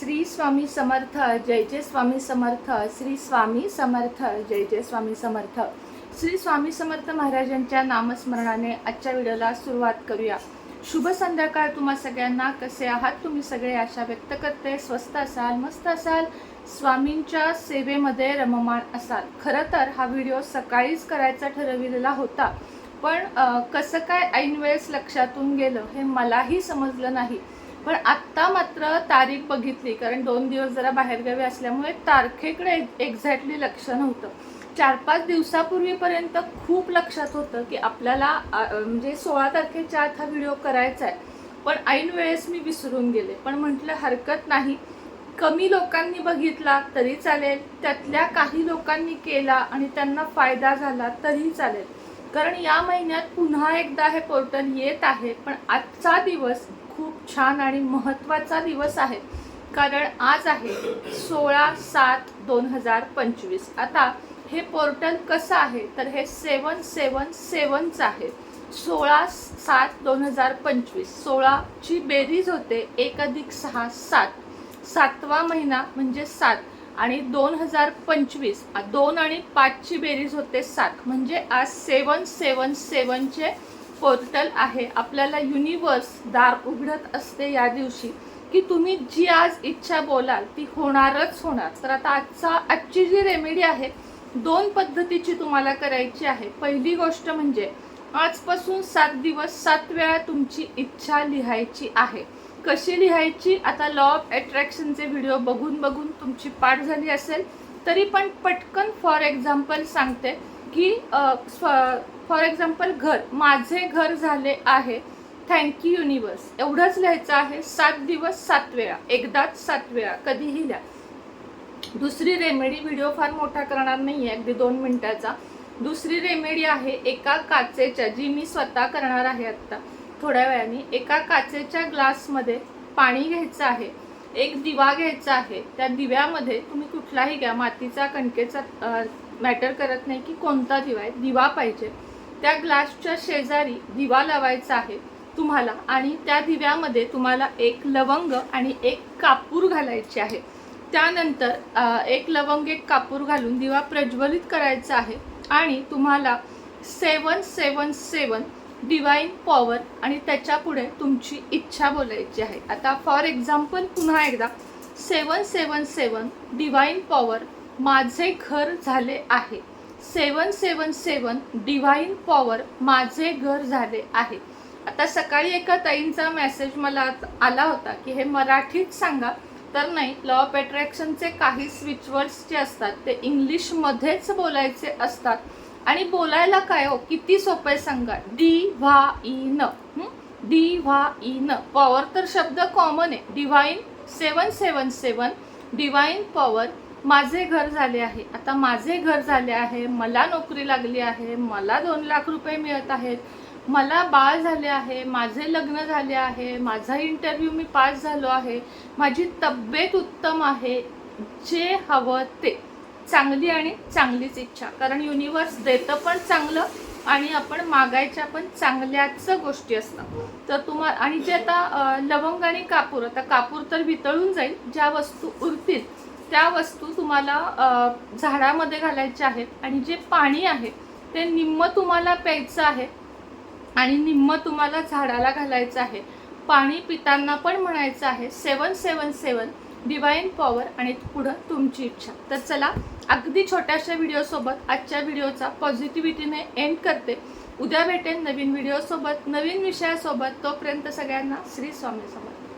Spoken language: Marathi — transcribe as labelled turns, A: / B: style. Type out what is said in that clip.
A: श्री स्वामी समर्थ जय जय स्वामी समर्थ श्री स्वामी समर्थ जय जय स्वामी समर्थ. श्री स्वामी समर्थ महाराजांच्या नामस्मरणाने आजच्या व्हिडिओला सुरुवात करूया. शुभ संध्याकाळ तुम्हा सगळ्यांना. कसे आहात तुम्ही सगळे? आशा व्यक्त करते. स्वस्त असाल मस्त असाल स्वामींच्या सेवेमध्ये रममाण असाल. खरं तर हा व्हिडिओ सकाळीच करायचा ठरविलेला होता. पण कसं काय ऐन वेळेस लक्षातून गेलं हे मलाही समजलं नाही. पण आत्ता मात्र तारीख बघितली कारण दोन दिवस जरा बाहेरगावी असल्यामुळे तारखेकडे एक्झॅक्टली लक्ष नव्हतं. चार पाच दिवसापूर्वीपर्यंत खूप लक्षात होतं की आपल्याला म्हणजे सोळा तारखेच्या आत हा व्हिडिओ करायचा आहे. पण ऐन वेळेस मी विसरून गेले. पण म्हटलं हरकत नाही. कमी लोकांनी बघितला तरी चालेल त्यातल्या काही लोकांनी केला आणि त्यांना फायदा झाला तरी चालेल. कारण या महिन्यात पुन्हा एकदा हे पोर्टल येत आहे पण आजचा दिवस खूप छान आणि महत्त्वाचा दिवस आहे. कारण आज आहे सोळा सात दोन हजार पंचवीस. आता हे पोर्टल कसं आहे? तर हे सेवन सेवन सेवनचं आहे. सोळा सात दोन हजार पंचवीस. सोळाची बेरीज होते एक अधिक सहा सात. सातवा महिना म्हणजे सात आणि दोन हजार पंचवीस. दोन आणि पाचची बेरीज होते सात. म्हणजे आज सेवन सेवन सेवनचे पोर्टल आहे. आपल्याला युनिवर्स दार उघडत असते या दिवशी. की तुम्ही जी आज इच्छा बोलाल ती होणारच होणार. तर आता आजचा आजची जी रेमेडी आहे दोन पद्धतीची तुम्हाला करायची आहे. पहिली गोष्ट म्हणजे आजपासून सात दिवस सात वेळा तुमची इच्छा लिहायची आहे. कशी लिहायची? आता लॉ ऑफ अट्रॅक्शनचे व्हिडिओ बघून बघून तुमची पाठ झाली असेल. तरी पण पटकन फॉर एक्झाम्पल सांगते. की फॉर एक्झाम्पल घर माझे घर झाले आहे थँक्यू युनिवर्स एवढंच लिहायचं आहे सात दिवस सात वेळा. एकदाच सात वेळा कधीही लिहा. दुसरी रेमेडी व्हिडिओ फार मोठा करणार नाही आहे अगदी दोन मिनटाचा. दुसरी रेमेडी आहे एका काचेच्या जी मी स्वतः करणार आहे आत्ता थोड्या वेळाने एका काचेच्या ग्लासमध्ये पाणी घ्यायचं आहे. एक दिवा घ्यायचा आहे. त्या दिव्यामध्ये तुम्ही कुठलाही घ्या मातीचा कणकेचा मॅटर करत नाही की कोणता दिवा आहे. दिवा पाहिजे. त्या ग्लासच्या शेजारी दिवा लावायचा आहे तुम्हाला आणि त्या दिव्यामध्ये तुम्हाला एक लवंग आणि एक कापूर घालायचे आहे. त्यानंतर एक लवंग एक कापूर घालून दिवा प्रज्वलित करायचा आहे आणि तुम्हाला सेवन सेवन सेवन डिवाईन पॉवर आणि त्याच्या पुढे तुमची इच्छा बोलायची आहे. आता फॉर एक्झाम्पल पुन्हा एकदा सेवन सेवन सेवन डिवाईन पॉवर माझे घर झाले आहे. सेवन सेवन सेवन डिव्हाइन पॉवर माझे घर झाले आहे. आता सकाळी एका ताईंचा मेसेज मला आला होता की हे मराठीत सांगा. तर नाही लॉ ऑफ अट्रॅक्शनचे काही स्विचवर्ड्स जे असतात. ते इंग्लिशमध्येच बोलायचे असतात. आणि बोलायला काय हो? किती सोपे सांगा. डी व्हा ई न. डी व्हा ई न. पॉवर तर शब्द कॉमन आहे. Divine seven seven seven divine power माझे घर झाले आहे. आता माझे घर झाले आहे. मला नोकरी लागली आहे. मला दोन लाख रुपये मिळत आहेत. मला बाळ झाले आहे. माझे लग्न झाले आहे. माझा इंटरव्ह्यू मी पास झालो आहे. माझी तब्येत उत्तम आहे. जे हवं ते. चांगली आणि चांगलीच इच्छा. कारण युनिवर्स देतं पण चांगलं आणि आपण मागायच्या पण चांगल्याच गोष्टी असतात. तर तुम्हाला आणि जे आता लवंग आणि कापूर. आता कापूर तर वितळून जाईल. ज्या वस्तू उरतील त्या वस्तू तुम्हाला झाडामध्ये घालायच्या आहेत आणि जे पाणी आहे ते निम्म तुम्हाला प्यायचं आहे आणि निम्म तुम्हाला झाडाला घालायचं आहे. पाणी पिताना पण म्हणायचं आहे सेवन सेवन सेवन डिवाईन पॉवर आणि पुढं तुमची इच्छा. तर चला अगदी छोट्याशा व्हिडिओसोबत आजच्या व्हिडिओचा पॉझिटिव्हिटीने एंड करते. उद्या भेटेन नवीन व्हिडिओसोबत नवीन विषयासोबत. तोपर्यंत सगळ्यांना श्री स्वामी समर्थ.